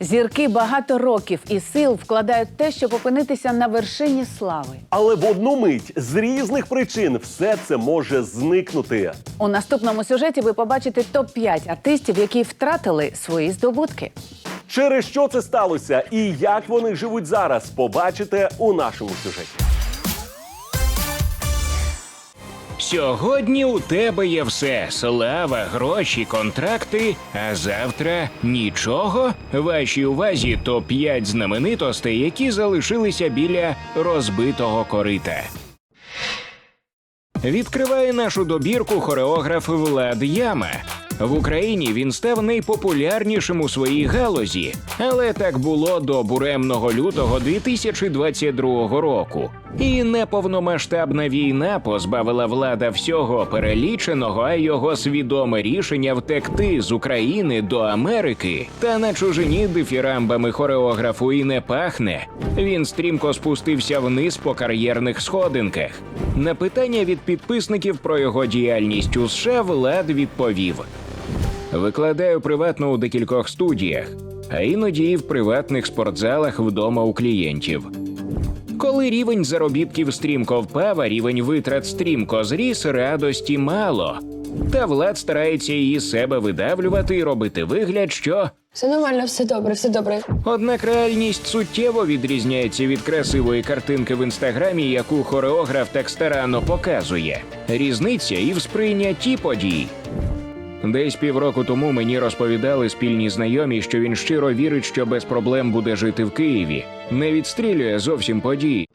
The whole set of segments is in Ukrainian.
Зірки багато років і сил вкладають те, щоб опинитися на вершині слави. Але в одну мить з різних причин все це може зникнути. У наступному сюжеті ви побачите топ 5 артистів, які втратили свої здобутки. Через що це сталося і як вони живуть зараз, побачите у нашому сюжеті. Сьогодні у тебе є все: слава, гроші, контракти. А завтра нічого. Вашій увазі топ 5 знаменитостей, які залишилися біля розбитого корита. Відкриває нашу добірку хореограф Влад Яма. В Україні він став найпопулярнішим у своїй галузі, але так було до буремного лютого 2022 року. І неповномасштабна війна позбавила влада всього переліченого, а його свідоме рішення втекти з України до Америки та на чужині дифірамбами хореографу і не пахне. Він стрімко спустився вниз по кар'єрних сходинках. На питання від підписників про його діяльність у США Влад відповів: Викладаю приватно у декількох студіях, а іноді і в приватних спортзалах вдома у клієнтів. Коли рівень заробітків стрімко впав, а рівень витрат стрімко зріс, радості мало. Та влад старається її себе видавлювати і робити вигляд, що Все нормально, все добре, все добре. Однак реальність суттєво відрізняється від красивої картинки в інстаграмі, яку хореограф так старанно показує. Різниця і в сприйнятті подій. Десь півроку тому мені розповідали спільні знайомі, що він щиро вірить, що без проблем буде жити в Києві, не відстрілює зовсім події.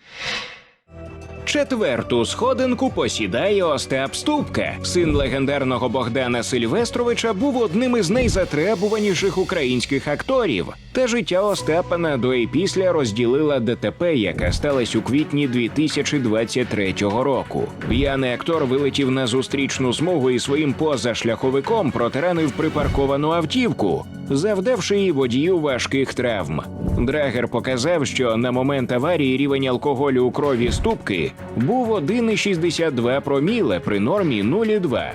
Четверту сходинку посідає Остап Ступка. Син легендарного Богдана Сильвестровича був одним із найзатребуваніших українських акторів. Та життя Остапа на до і після розділила ДТП, яка сталася у квітні 2023 року. П'яний актор вилетів на зустрічну смугу і своїм позашляховиком протаранив припарковану автівку, завдавши їй водію важких травм. Драгер показав, що на момент аварії рівень алкоголю у крові ступки був 1,62 проміле при нормі 0,2.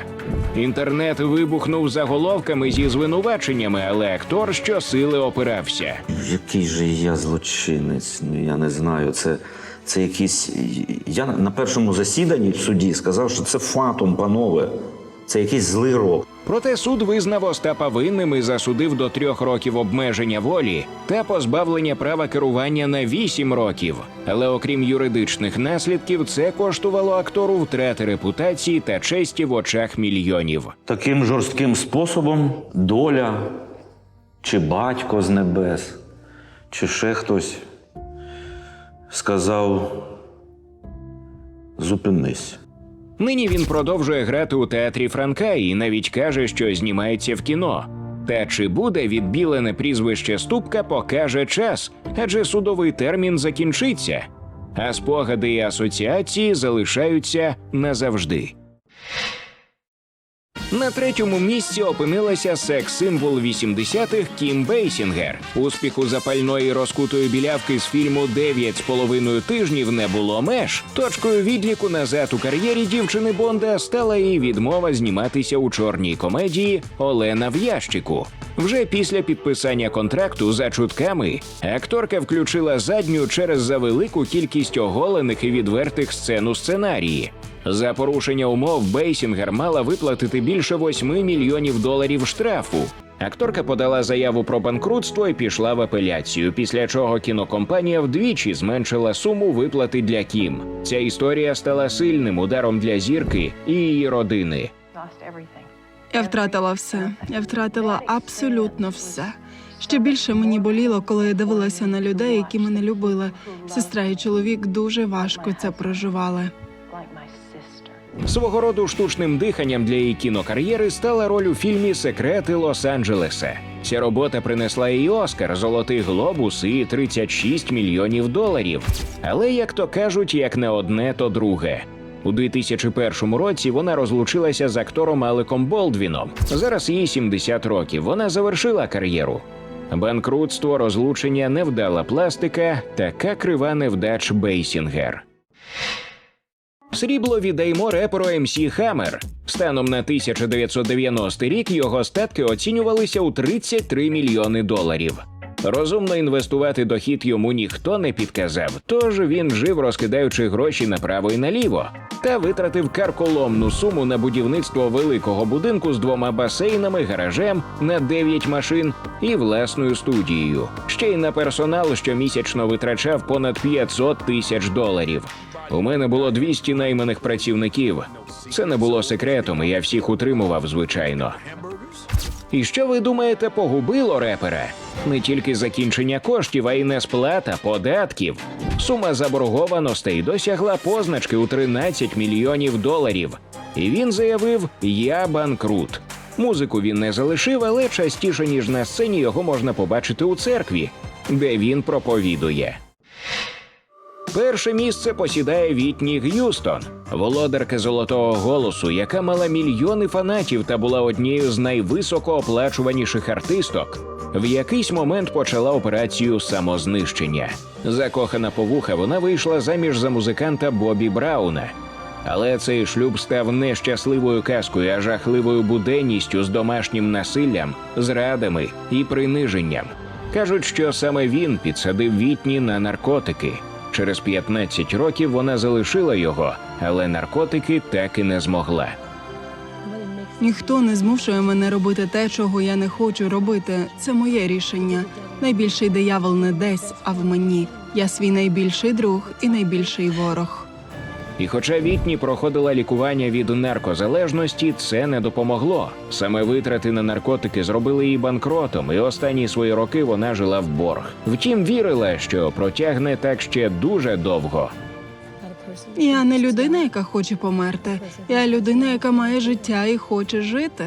Інтернет вибухнув заголовками зі звинуваченнями, але актор щосили опирався. Який же я злочинець? Ну, Я не знаю. Це, це якийсь. Я на першому засіданні в суді сказав, що це фатум, панове. Це якийсь злий рок. Проте суд визнав Остапа винним і засудив до трьох років обмеження волі та позбавлення права керування на вісім років. Але окрім юридичних наслідків, це коштувало актору втрати репутації та честі в очах мільйонів. Таким жорстким способом доля, чи батько з небес, чи ще хтось сказав: зупинись. Нині він продовжує грати у театрі Франка і навіть каже, що знімається в кіно. Та чи буде відбілене прізвище Ступка, покаже час, адже судовий термін закінчиться, а спогади і асоціації залишаються назавжди. На третьому місці опинилася секс-символ 80-х Кім Бейсінгер. Успіху запальної розкутої білявки з фільму «Дев'ять з половиною тижнів не було меж. Точкою відліку назад у кар'єрі дівчини Бонда стала і відмова зніматися у чорній комедії Олена в ящику. Вже після підписання контракту за чутками акторка включила задню через завелику кількість оголених і відвертих сцен у сценарії. За порушення умов Бейсінгер мала виплатити більше 8 мільйонів доларів штрафу. Акторка подала заяву про банкрутство і пішла в апеляцію, після чого кінокомпанія вдвічі зменшила суму виплати для Кім. Ця історія стала сильним ударом для зірки і її родини. Я втратила все. Я втратила абсолютно все. Ще більше мені боліло, коли я дивилася на людей, які мене любили. Сестра і чоловік дуже важко це проживали. Свого роду штучним диханням для її кінокар'єри стала роль у фільмі Секрети Лос-Анджелеса. Ця робота принесла їй Оскар, Золотий глобус і 36 мільйонів доларів. Але, як то кажуть, як не одне, то друге. У 2001 році вона розлучилася з актором Алеком Болдвіном. Зараз їй 70 років. Вона завершила кар'єру. Банкрутство, розлучення, невдала пластика, така крива невдач Бейсінгер. Срібло віддаємо реперу МС Хаммер. Станом на 1990 рік його статки оцінювалися у 33 мільйони доларів. Розумно інвестувати дохід йому ніхто не підказав, тож він жив, розкидаючи гроші направо і наліво, та витратив карколомну суму на будівництво великого будинку з двома басейнами, гаражем на 9 машин і власною студією. Ще й на персонал щомісячно витрачав понад 500 тисяч доларів. У мене було 200 найманих працівників. Це не було секретом, і я всіх утримував, звичайно. І що ви думаєте, погубило репера? Не тільки закінчення коштів, а й несплата податків. Сума заборгованостей досягла позначки у 13 мільйонів доларів. І він заявив: Я банкрут. Музику він не залишив, але частіше ніж на сцені його можна побачити у церкві, де він проповідує. Перше місце посідає Вітні Г'юстон, володарка золотого голосу, яка мала мільйони фанатів та була однією з найвисокооплачуваніших артисток. В якийсь момент почала операцію самознищення. Закохана по вуха, вона вийшла заміж за музиканта Бобі Брауна. Але цей шлюб став не щасливою казкою, а жахливою буденністю з домашнім насиллям, зрадами і приниженням. Кажуть, що саме він підсадив Вітні на наркотики. Через 15 років вона залишила його, але наркотики так і не змогла. Ніхто не змушує мене робити те, чого я не хочу робити. Це моє рішення. Найбільший диявол не десь, а в мені. Я свій найбільший друг і найбільший ворог. І хоча Вітні проходила лікування від наркозалежності, це не допомогло. Саме витрати на наркотики зробили її банкротом, і останні свої роки вона жила в борг. Втім, вірила, що протягне так ще дуже довго. Я не людина, яка хоче померти. Я людина, яка має життя і хоче жити.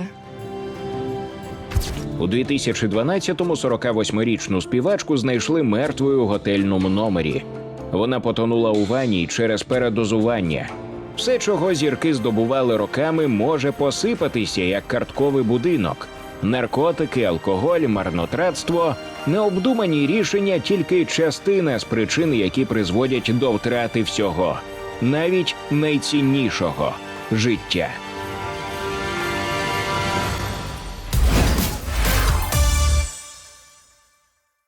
У 2012-му 48-річну співачку знайшли мертвою у готельному номері. Вона потонула у ванні через передозування. Все, чого зірки здобували роками, може посипатися як картковий будинок. Наркотики, алкоголь, марнотратство необдумані рішення тільки частина з причин, які призводять до втрати всього, навіть найціннішого життя.